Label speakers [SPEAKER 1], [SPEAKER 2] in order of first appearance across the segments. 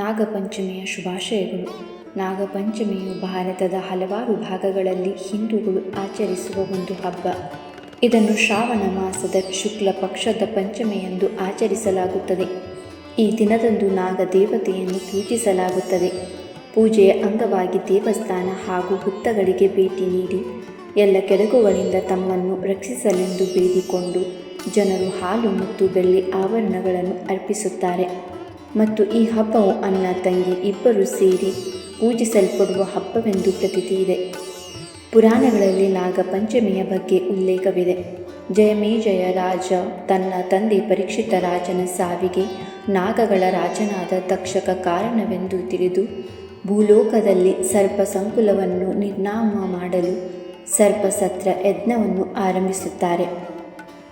[SPEAKER 1] ನಾಗಪಂಚಮಿಯ ಶುಭಾಶಯಗಳು. ನಾಗಪಂಚಮಿಯು ಭಾರತದ ಹಲವಾರು ಭಾಗಗಳಲ್ಲಿ ಹಿಂದೂಗಳು ಆಚರಿಸುವ ಒಂದು ಹಬ್ಬ. ಇದನ್ನು ಶ್ರಾವಣ ಮಾಸದ ಶುಕ್ಲ ಪಕ್ಷದ ಪಂಚಮಿಯೆಂದು ಆಚರಿಸಲಾಗುತ್ತದೆ. ಈ ದಿನದಂದು ನಾಗ ದೇವತೆಯನ್ನು ಪೂಜಿಸಲಾಗುತ್ತದೆ. ಪೂಜೆಯ ಅಂಗವಾಗಿ ದೇವಸ್ಥಾನ ಹಾಗೂ ಹುತ್ತಗಳಿಗೆ ಭೇಟಿ ನೀಡಿ, ಎಲ್ಲ ಕೆಡಕುಗಳಿಂದ ತಮ್ಮನ್ನು ರಕ್ಷಿಸಲೆಂದು ಬೇಡಿಕೊಂಡು ಜನರು ಹಾಲು ಮತ್ತು ಬೆಳ್ಳಿ ಆವರಣಗಳನ್ನು ಅರ್ಪಿಸುತ್ತಾರೆ. ಮತ್ತು ಈ ಹಬ್ಬವು ಅಣ್ಣ ತಂಗಿ ಇಬ್ಬರು ಸೇರಿ ಪೂಜಿಸಲ್ಪಡುವ ಹಬ್ಬವೆಂದು ಪ್ರತೀತಿ ಇದೆ. ಪುರಾಣಗಳಲ್ಲಿ ನಾಗಪಂಚಮಿಯ ಬಗ್ಗೆ ಉಲ್ಲೇಖವಿದೆ. ಜಯಮೇಜಯ ರಾಜ, ತನ್ನ ತಂದೆ ಪರೀಕ್ಷಿತ ರಾಜನ ಸಾವಿಗೆ ನಾಗಗಳ ರಾಜನಾದ ತಕ್ಷಕ ಕಾರಣವೆಂದು ತಿಳಿದು, ಭೂಲೋಕದಲ್ಲಿ ಸರ್ಪ ಸಂಕುಲವನ್ನು ನಿರ್ನಾಮ ಮಾಡಲು ಸರ್ಪಸತ್ರ ಯಜ್ಞವನ್ನು ಆರಂಭಿಸುತ್ತಾರೆ.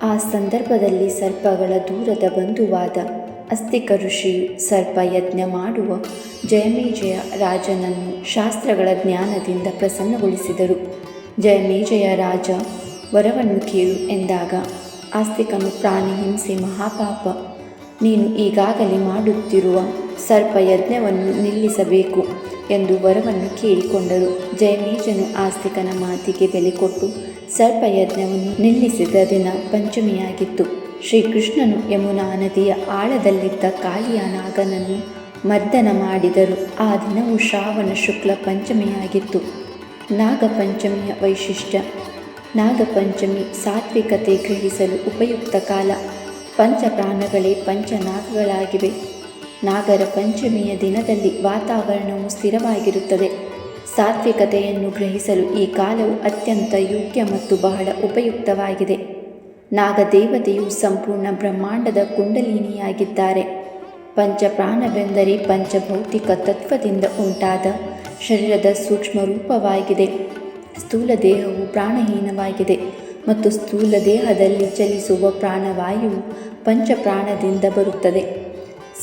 [SPEAKER 1] ಆ ಸಂದರ್ಭದಲ್ಲಿ ಸರ್ಪಗಳ ದೂರದ ಬಂಧುವಾದ ಅಸ್ತಿಕ ಋಷಿಯು ಸರ್ಪ ಯಜ್ಞ ಮಾಡುವ ಜಯಮೇಜಯ ರಾಜನನ್ನು ಶಾಸ್ತ್ರಗಳ ಜ್ಞಾನದಿಂದ ಪ್ರಸನ್ನಗೊಳಿಸಿದರು. ಜಯಮೇಜಯ ರಾಜ ವರವನ್ನು ಕೇಳು ಎಂದಾಗ, ಆಸ್ತಿಕನು ಪ್ರಾಣಿ ಹಿಂಸೆ ಮಹಾಪಾಪ, ನೀನು ಈಗಾಗಲೇ ಮಾಡುತ್ತಿರುವ ಸರ್ಪ ಯಜ್ಞವನ್ನು ನಿಲ್ಲಿಸಬೇಕು ಎಂದು ವರವನ್ನು ಕೇಳಿಕೊಂಡರು. ಜಯಮೇಜನು ಆಸ್ತಿಕನ ಮಾತಿಗೆ ಬೆಲೆ ಕೊಟ್ಟು ಸರ್ಪಯಜ್ಞವನ್ನು ನಿಲ್ಲಿಸಿದ ದಿನ ಪಂಚಮಿಯಾಗಿತ್ತು. ಶ್ರೀಕೃಷ್ಣನು ಯಮುನಾ ನದಿಯ ಆಳದಲ್ಲಿದ್ದ ಕಾಳಿಯ ನಾಗನನ್ನು ಮರ್ದನ ಮಾಡಿದರು. ಆ ದಿನವು ಶ್ರಾವಣ ಶುಕ್ಲ ಪಂಚಮಿಯಾಗಿತ್ತು. ನಾಗಪಂಚಮಿಯ ವೈಶಿಷ್ಟ್ಯ. ನಾಗಪಂಚಮಿ ಸಾತ್ವಿಕತೆ ಗ್ರಹಿಸಲು ಉಪಯುಕ್ತ ಕಾಲ. ಪಂಚಪ್ರಾಣಗಳೇ ಪಂಚನಾಗಗಳಾಗಿವೆ. ನಾಗರ ಪಂಚಮಿಯ ದಿನದಲ್ಲಿ ವಾತಾವರಣವು ಸ್ಥಿರವಾಗಿರುತ್ತದೆ. ಸಾತ್ವಿಕತೆಯನ್ನು ಗ್ರಹಿಸಲು ಈ ಕಾಲವು ಅತ್ಯಂತ ಯೋಗ್ಯ ಮತ್ತು ಬಹಳ ಉಪಯುಕ್ತವಾಗಿದೆ. ನಾಗದೇವತೆಯು ಸಂಪೂರ್ಣ ಬ್ರಹ್ಮಾಂಡದ ಕುಂಡಲಿನಿಯಾಗಿದ್ದಾರೆ. ಪಂಚಪ್ರಾಣವೆಂದರೆ ಪಂಚಭೌತಿಕ ತತ್ವದಿಂದ ಉಂಟಾದ ಶರೀರದ ಸೂಕ್ಷ್ಮ ರೂಪವಾಗಿದೆ ಸ್ಥೂಲ ದೇಹವು ಪ್ರಾಣಹೀನವಾಗಿದೆ ಮತ್ತು ಸ್ಥೂಲ ದೇಹದಲ್ಲಿ ಚಲಿಸುವ ಪ್ರಾಣವಾಯುವು ಪಂಚಪ್ರಾಣದಿಂದ ಬರುತ್ತದೆ.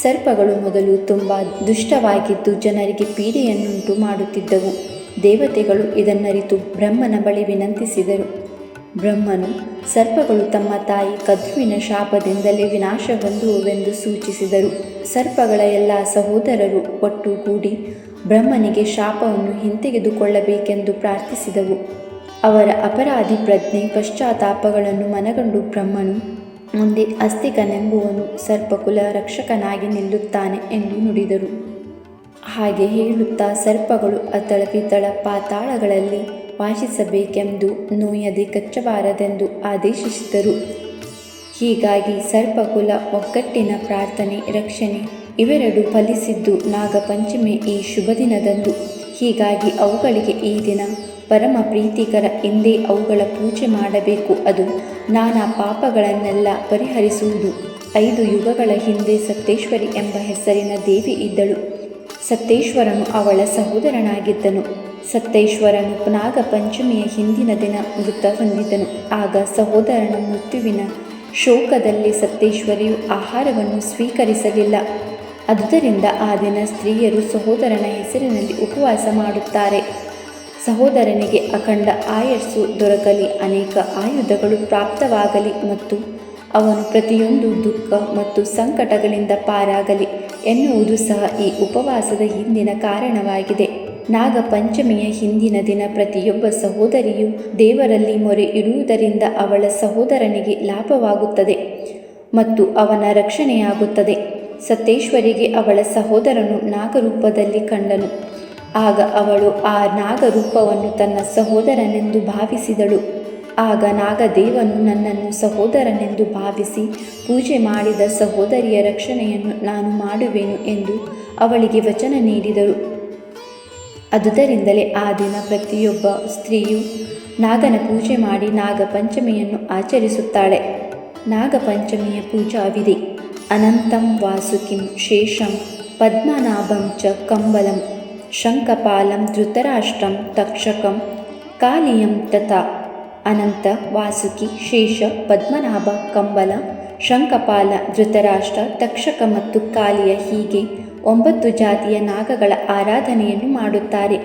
[SPEAKER 1] ಸರ್ಪಗಳು ಮೊದಲು ತುಂಬ ದುಷ್ಟವಾಗಿದ್ದು ಜನರಿಗೆ ಪೀಡೆಯನ್ನುಂಟು ಮಾಡುತ್ತಿದ್ದವು. ದೇವತೆಗಳು ಇದನ್ನರಿತು ಬ್ರಹ್ಮನ ಬಳಿ ವಿನಂತಿಸಿದರು. ಬ್ರಹ್ಮನು, ಸರ್ಪಗಳು ತಮ್ಮ ತಾಯಿ ಕದ್ರುವಿನ ಶಾಪದಿಂದಲೇ ವಿನಾಶ ಹೊಂದುವುವೆಂದು ಸೂಚಿಸಿದರು. ಸರ್ಪಗಳ ಎಲ್ಲ ಸಹೋದರರು ಒಟ್ಟುಗೂಡಿ ಬ್ರಹ್ಮನಿಗೆ ಶಾಪವನ್ನು ಹಿಂತೆಗೆದುಕೊಳ್ಳಬೇಕೆಂದು ಪ್ರಾರ್ಥಿಸಿದವು. ಅವರ ಅಪರಾಧಿ ಪ್ರಜ್ಞೆ ಪಶ್ಚಾತ್ತಾಪಗಳನ್ನು ಮನಗಂಡು ಬ್ರಹ್ಮನು ಮುಂದೆ ಅಸ್ತಿಕನೆಂಬುವನು ಸರ್ಪಕುಲ ರಕ್ಷಕನಾಗಿ ನಿಲ್ಲುತ್ತಾನೆ ಎಂದು ನುಡಿದರು. ಹಾಗೆ ಹೇಳುತ್ತಾ ಸರ್ಪಗಳು ಅತಳ ಪಿತಳ ಪಾತಾಳಗಳಲ್ಲಿ ವಾಸಿಸಬೇಕೆಂದು ನೋಯದೆ ಕಚ್ಚಬಾರದೆಂದು ಆದೇಶಿಸಿದರು. ಹೀಗಾಗಿ ಸರ್ಪಕುಲ, ಒಗ್ಗಟ್ಟಿನ ಪ್ರಾರ್ಥನೆ, ರಕ್ಷಣೆ ಇವೆರಡು ಫಲಿಸಿದ್ದು ನಾಗಪಂಚಮಿ ಈ ಶುಭ ದಿನದಂದು. ಹೀಗಾಗಿ ಅವುಗಳಿಗೆ ಈ ದಿನ ಪರಮ ಪ್ರೀತಿಕರ ಎಂದೇ ಅವುಗಳ ಪೂಜೆ ಮಾಡಬೇಕು. ಅದು ನಾನಾ ಪಾಪಗಳನ್ನೆಲ್ಲ ಪರಿಹರಿಸುವುದು. ಐದು ಯುಗಗಳ ಹಿಂದೆ ಸತ್ತೇಶ್ವರಿ ಎಂಬ ಹೆಸರಿನ ದೇವಿ ಇದ್ದಳು. ಸತ್ತೇಶ್ವರನು ಅವಳ ಸಹೋದರನಾಗಿದ್ದನು. ಸತ್ತೇಶ್ವರನು ನಾಗಪಂಚಮಿಯ ಹಿಂದಿನ ದಿನ ಮೃತ ಹೊಂದಿದನು. ಆಗ ಸಹೋದರನ ಮೃತ್ಯುವಿನ ಶೋಕದಲ್ಲಿ ಸತ್ತೇಶ್ವರಿಯು ಆಹಾರವನ್ನು ಸ್ವೀಕರಿಸಲಿಲ್ಲ. ಆದುದರಿಂದ ಆ ದಿನ ಸ್ತ್ರೀಯರು ಸಹೋದರನ ಹೆಸರಿನಲ್ಲಿ ಉಪವಾಸ ಮಾಡುತ್ತಾರೆ. ಸಹೋದರನಿಗೆ ಅಖಂಡ ಆಯಸ್ಸು ದೊರಕಲಿ, ಅನೇಕ ಆಯುಧಗಳು ಪ್ರಾಪ್ತವಾಗಲಿ ಮತ್ತು ಅವನು ಪ್ರತಿಯೊಂದು ದುಃಖ ಮತ್ತು ಸಂಕಟಗಳಿಂದ ಪಾರಾಗಲಿ ಎನ್ನುವುದು ಸಹ ಈ ಉಪವಾಸದ ಹಿಂದಿನ ಕಾರಣವಾಗಿದೆ. ನಾಗಪಂಚಮಿಯ ಹಿಂದಿನ ದಿನ ಪ್ರತಿಯೊಬ್ಬ ಸಹೋದರಿಯು ದೇವರಲ್ಲಿ ಮೊರೆ ಇಡುವುದರಿಂದ ಅವಳ ಸಹೋದರನಿಗೆ ಲಾಭವಾಗುತ್ತದೆ ಮತ್ತು ಅವನ ರಕ್ಷಣೆಯಾಗುತ್ತದೆ. ಸತ್ತೇಶ್ವರಿಗೆ ಅವಳ ಸಹೋದರನು ನಾಗರೂಪದಲ್ಲಿ ಕಂಡನು. ಆಗ ಅವಳು ಆ ನಾಗರೂಪವನ್ನು ತನ್ನ ಸಹೋದರನೆಂದು ಭಾವಿಸಿದಳು. ಆಗ ನಾಗದೇವನು ನನ್ನನ್ನು ಸಹೋದರನೆಂದು ಭಾವಿಸಿ ಪೂಜೆ ಮಾಡಿದ ಸಹೋದರಿಯ ರಕ್ಷಣೆಯನ್ನು ನಾನು ಮಾಡುವೆನು ಎಂದು ಅವಳಿಗೆ ವಚನ ನೀಡಿದರು. ಅದುದರಿಂದಲೇ ಆ ದಿನ ಪ್ರತಿಯೊಬ್ಬ ಸ್ತ್ರೀಯು ನಾಗನ ಪೂಜೆ ಮಾಡಿ ನಾಗಪಂಚಮಿಯನ್ನು ಆಚರಿಸುತ್ತಾಳೆ. ನಾಗಪಂಚಮಿಯ ಪೂಜಾ ವಿಧಿ ಅನಂತಂ ವಾಸುಕಿಂ ಶೇಷಂ ಪದ್ಮನಾಭಂ ಚ ಕಂಬಲಂ ಶಂಕಪಾಲಂ ಧೃತರಾಷ್ಟ್ರಂ ತಕ್ಷಕಂ ಕಾಲಿಯಂ ತಥಾ ಅನಂತ ವಾಸುಕಿ ಶೇಷ ಪದ್ಮನಾಭ ಕಂಬಲ ಶಂಕಪಾಲ ಧೃತರಾಷ್ಟ್ರ ತಕ್ಷಕ ಮತ್ತು ಕಾಲಿಯ ಹೀಗೆ ಒಂಬತ್ತು ಜಾತಿಯ ನಾಗಗಳ ಆರಾಧನೆಯನ್ನು ಮಾಡುತ್ತಾರೆ.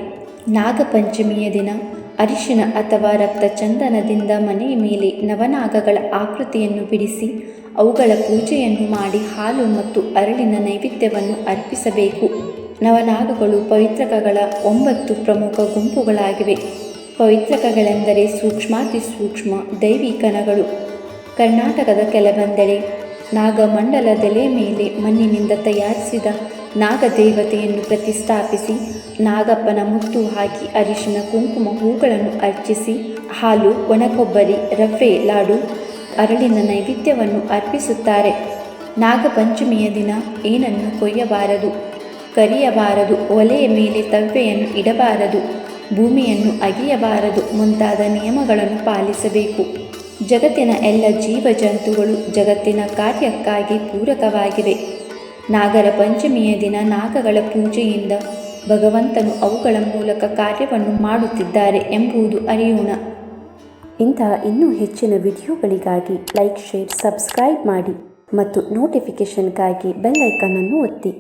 [SPEAKER 1] ನಾಗಪಂಚಮಿಯ ದಿನ, ಅರಿಶಿನ ಅಥವಾ ರಕ್ತ ಚಂದನದಿಂದ ಮನೆಯ ಮೇಲೆ ನವನಾಗಗಳ ಆಕೃತಿಯನ್ನು ಬಿಡಿಸಿ, ಅವುಗಳ ಪೂಜೆಯನ್ನು ಮಾಡಿ ಹಾಲು ಮತ್ತು ಅರಳಿನ ನೈವೇದ್ಯವನ್ನು ಅರ್ಪಿಸಬೇಕು. ನವನಾಗಗಳು ಪವಿತ್ರಕಗಳ ಒಂಬತ್ತು ಪ್ರಮುಖ ಗುಂಪುಗಳಾಗಿವೆ. ಪವಿತ್ರಕಗಳೆಂದರೆ ಸೂಕ್ಷ್ಮಾತಿ ಸೂಕ್ಷ್ಮ ದೈವಿ ಕಣಗಳು. ಕರ್ನಾಟಕದ ಕೆಲವೊಂದೆಡೆ ನಾಗಮಂಡಲದೆಲೆ ಮೇಲೆ ಮಣ್ಣಿನಿಂದ ತಯಾರಿಸಿದ ನಾಗದೇವತೆಯನ್ನು ಪ್ರತಿಷ್ಠಾಪಿಸಿ, ನಾಗಪ್ಪನ ಮುತ್ತು ಹಾಕಿ ಅರಿಶಿನ ಕುಂಕುಮ ಹೂಗಳನ್ನು ಅರ್ಚಿಸಿ, ಹಾಲು, ಒಣಕೊಬ್ಬರಿ, ರಫೆ, ಲಾಡು, ಅರಳಿನ ನೈವೇದ್ಯವನ್ನು ಅರ್ಪಿಸುತ್ತಾರೆ. ನಾಗಪಂಚಮಿಯ ದಿನ ಏನನ್ನು ಕೊಯ್ಯಬಾರದು. ಕರಿಯಬಾರದು. ಒಲೆಯ ಮೇಲೆ ತವ್ವೆಯನ್ನು ಇಡಬಾರದು. ಭೂಮಿಯನ್ನು ಅಗೆಯಬಾರದು. ಮುಂತಾದ ನಿಯಮಗಳನ್ನು ಪಾಲಿಸಬೇಕು. ಜಗತ್ತಿನ ಎಲ್ಲ ಜೀವ ಜಂತುಗಳು ಜಗತ್ತಿನ ಕಾರ್ಯಕ್ಕಾಗಿ ಪೂರಕವಾಗಿವೆ. ನಾಗರ ಪಂಚಮಿಯ ದಿನ ನಾಗಗಳ ಪೂಜೆಯಿಂದ ಭಗವಂತನು ಅವುಗಳ ಮೂಲಕ ಕಾರ್ಯವನ್ನು ಮಾಡುತ್ತಿದ್ದಾರೆ ಎಂಬುದು ಅರಿಯೋಣ.
[SPEAKER 2] ಇಂತಹ ಇನ್ನೂ ಹೆಚ್ಚಿನ ವಿಡಿಯೋಗಳಿಗಾಗಿ ಲೈಕ್, ಶೇರ್, ಸಬ್ಸ್ಕ್ರೈಬ್ ಮಾಡಿ ಮತ್ತು ನೋಟಿಫಿಕೇಷನ್ಗಾಗಿ ಬೆಲ್ ಐಕನ್ ಅನ್ನು ಒತ್ತಿ.